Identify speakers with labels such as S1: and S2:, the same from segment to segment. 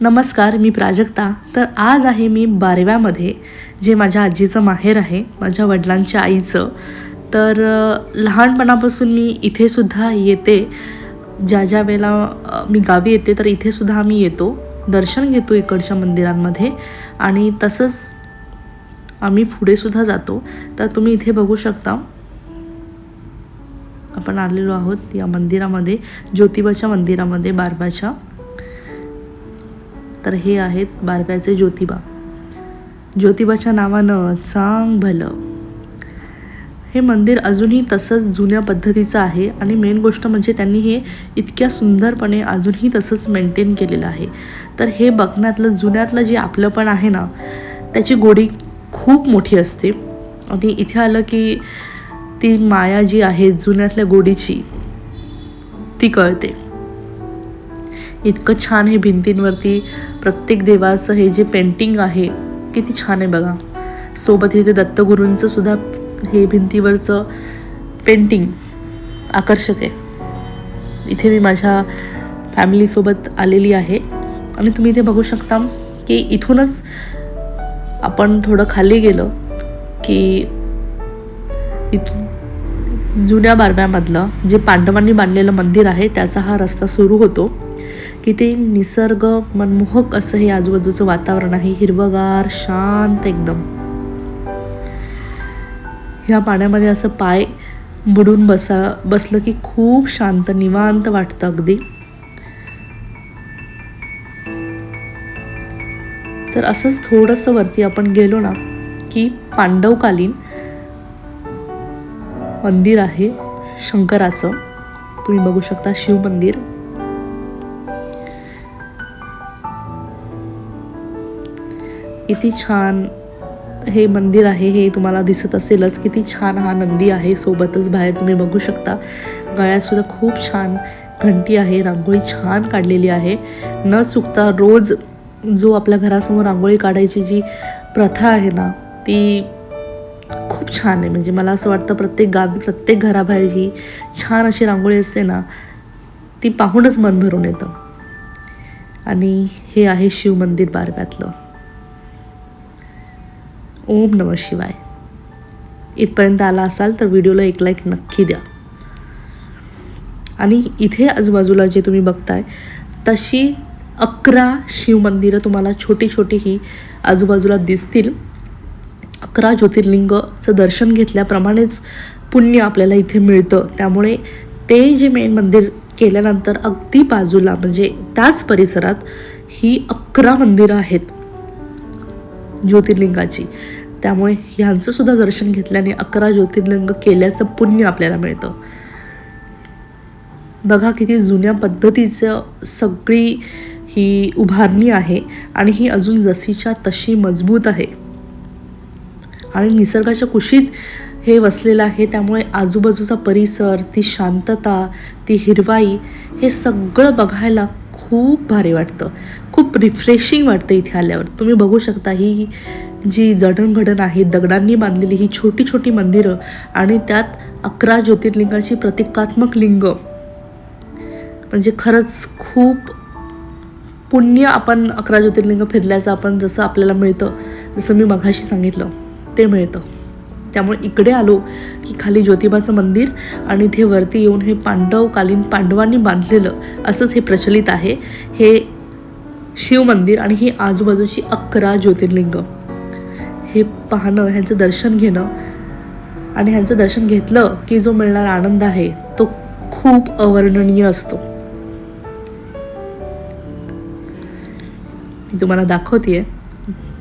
S1: नमस्कार मी प्राजक्ता. तर आज आहे मी बारव्यामध्ये जे माझ्या आजीचं माहेर आहे माझ्या वडिलांच्या आईचं. तर लहानपणापासून मी इथेसुद्धा येते. ज्या ज्या वेळेला मी गावी येते तर इथेसुद्धा आम्ही येतो. दर्शन घेतो इकडच्या मंदिरांमध्ये आणि तसंच आम्ही पुढेसुद्धा जातो. तर तुम्ही इथे बघू शकता. आपण आलेलो आहोत या मंदिरामध्ये ज्योतिबाच्या मंदिरामध्ये बारबाच्या. तर हे आहेत बारव्याचे ज्योतिबा. ज्योतिबाच्या नावानं चांग भलं. हे मंदिर अजूनही तसंच जुन्या पद्धतीचं आहे आणि मेन गोष्ट म्हणजे त्यांनी हे इतक्या सुंदरपणे अजूनही तसंच मेंटेन केलेलं आहे. तर हे बघण्यातलं जुन्यातलं जे आपलं पण आहे ना त्याची गोडी खूप मोठी असते. आणि इथे आलं की ती माया जी आहे जुन्यातल्या गोडीची ती कळते. इतकं छान हे भिंतींवरती प्रत्येक देवाचं हे जे पेंटिंग आहे किती छान आहे बघा. सोबत इथे दत्तगुरूंचं सुद्धा हे भिंतीवरचं पेंटिंग आकर्षक आहे. इथे मी माझ्या फॅमिलीसोबत आलेली आहे. आणि तुम्ही इथे बघू शकता की इथूनच आपण थोडं खाली गेलं की इथून जुन्या बारव्यामधलं जे पांडवांनी बांधलेलं मंदिर आहे त्याचा हा रस्ता सुरू होतो. की ते निसर्ग मनमोहक असं हे आजूबाजूचं वातावरण आहे. हिरवगार शांत एकदम. ह्या पाण्यामध्ये असं पाय बुडून बसा बसलं की खूप शांत निवांत वाटतं अगदी. तर असंच थोडंसं वरती आपण गेलो ना की पांडवकालीन मंदिर आहे शंकराचं. तुम्ही बघू शकता शिव मंदिर. किती छान हे मंदिर आहे हे तुम्हाला दिसत असेलच. किती छान हा नंदी आहे सोबतच बाहेर तुम्ही बघू शकता. गळ्यातसुद्धा खूप छान घंटी आहे रांगोळी छान काढलेली आहे. न चुकता रोज जो आपल्या घरासमोर रांगोळी काढायची जी प्रथा आहे ना ती खूप छान आहे. म्हणजे मला असं वाटतं प्रत्येक गावी प्रत्येक घराबाहेर ही छान अशी रांगोळी असते ना ती पाहूनच मन भरून येतं. आणि हे आहे शिव मंदिर बारव्यातलं. ओम नम शिवाय. इथपर्यंत आला असाल तर व्हिडिओला एक लाईक नक्की द्या. आणि इथे आजूबाजूला जे तुम्ही बघताय तशी अकरा शिवमंदिरं तुम्हाला छोटी छोटी ही आजूबाजूला दिसतील. अकरा ज्योतिर्लिंगचं दर्शन घेतल्याप्रमाणेच पुण्य आपल्याला इथे मिळतं. त्यामुळे ते जे मेन मंदिर केल्यानंतर अगदी बाजूला म्हणजे त्याच परिसरात ही अकरा मंदिरं आहेत ज्योतिर्लिंगाची. त्यामुळे ह्यांचंसुद्धा दर्शन घेतल्याने अकरा ज्योतिर्लिंग केल्याचं पुण्य आपल्याला मिळतं. बघा किती जुन्या पद्धतीचं सगळी ही उभारणी आहे आणि ही अजून जशीच्या तशी मजबूत आहे. आणि निसर्गाच्या कुशीत हे वसलेलं आहे त्यामुळे आजूबाजूचा परिसर ती शांतता ती हिरवाई हे सगळं बघायला खूप भारी वाटतं. खूप रिफ्रेशिंग वाटतं इथे आल्यावर. तुम्ही बघू शकता ही जी जडणघडण आहे दगडांनी बांधलेली ही छोटी छोटी मंदिरं आणि त्यात अकरा ज्योतिर्लिंगाची प्रतिकात्मक लिंग. म्हणजे खरंच खूप पुण्य आपण अकरा ज्योतिर्लिंग फिरल्याचं आपण जसं आपल्याला मिळतं जसं मी मघाशी सांगितलं ते मिळतं. त्यामुळे इकडे आलो की खाली ज्योतिबाचं मंदिर आणि इथे वरती येऊन हे पांडवकालीन पांडवांनी बांधलेलं असंच हे प्रचलित आहे. हे शिव मंदिर आणि ही आजूबाजूची अकरा ज्योतिर्लिंग. हे पाहणं ह्यांचं दर्शन घेणं आणि ह्यांचं दर्शन घेतलं की जो मिळणारा आनंद आहे तो खूप अवर्णनीय असतो. मी तुम्हाला दाखवते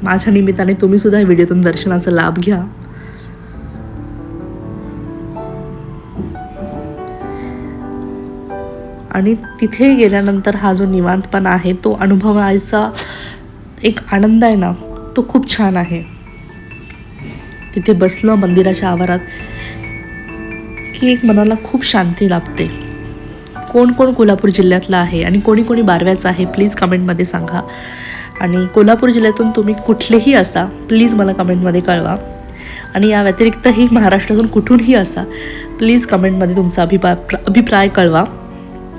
S1: माझ्या निमित्ताने तुम्हीसुद्धा व्हिडिओतून दर्शनाचा लाभ घ्या. आणि तिथे गेल्यानंतर हा जो निवांतपणा आहे तो अनुभवायचा एक आनंद आहे ना तो खूप छान आहे. तिथे बसलं मंदिराच्या आवारात की एक मनाला खूप शांती लाभते. कोण कोण कोल्हापूर जिल्ह्यातला आहे आणि कोणी कोणी बारव्याचं आहे प्लीज कमेंटमध्ये सांगा. आणि कोल्हापूर जिल्ह्यातून तुम्ही कुठलेही असा प्लीज मला कमेंटमध्ये कळवा. आणि या व्यतिरिक्तही महाराष्ट्रातून कुठूनही असा प्लीज कमेंटमध्ये तुमचा अभिप्राय अभिप्राय कळवा.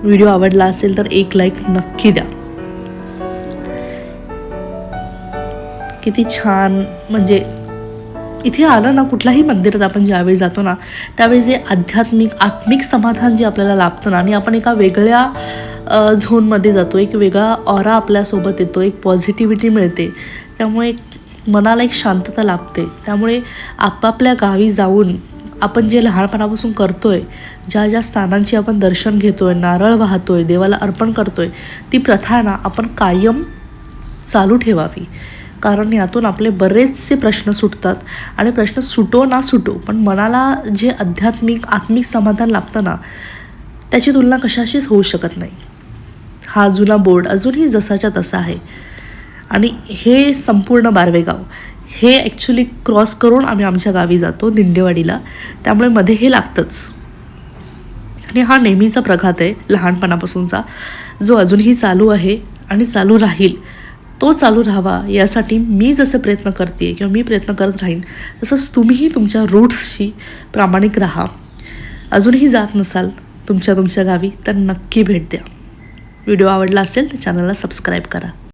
S1: व्हिडिओ आवडला असेल तर एक लाईक नक्की द्या. किती छान म्हणजे इथे आलं ना कुठल्याही मंदिरात आपण ज्यावेळी जातो ना त्यावेळी जे आध्यात्मिक आत्मिक समाधान जे आपल्याला लाभतं ना आणि आपण एका वेगळ्या झोनमध्ये जातो एक वेगळा ऑरा आपल्यासोबत येतो एक पॉझिटिव्हिटी मिळते त्यामुळे मनाला एक शांतता लाभते त्यामुळे आपापल्या गावी जाऊन आपण जे लहानपणापासून करतोय ज्या ज्या स्थानांची आपण दर्शन घेतोय नारळ वाहतोय देवाला अर्पण करतोय ती प्रथा ना आपण कायम चालू ठेवावी. कारण यातून आपले बरेचसे प्रश्न सुटतात आणि प्रश्न सुटो ना सुटो पण मनाला जे आध्यात्मिक आत्मिक समाधान लाभतं ना त्याची तुलना कशाशीच होऊ शकत नाही. हा जुना बोर्ड अजूनही जसाच्या तसा आहे. आणि हे संपूर्ण बारवेगाव हे ॲक्च्युली क्रॉस करून आम्ही आमच्या गावी जातो दिंडेवाडीला. त्यामुळे मध्ये हे लागतंच. आणि हा नेहमीचा प्रघात आहे लहानपणापासूनचा. जो अजूनही चालू आहे आणि चालू राहील तो चालू राहावा यासाठी मी जसे प्रयत्न करते किंवा मी प्रयत्न करत राहीन तसंच तुम्हीही तुमच्या रूट्सशी प्रामाणिक राहा. अजूनही जात नसाल तुमच्या तुमच्या गावी तर नक्की भेट द्या. व्हिडिओ आवडला असेल तर चॅनलला सबस्क्राईब करा.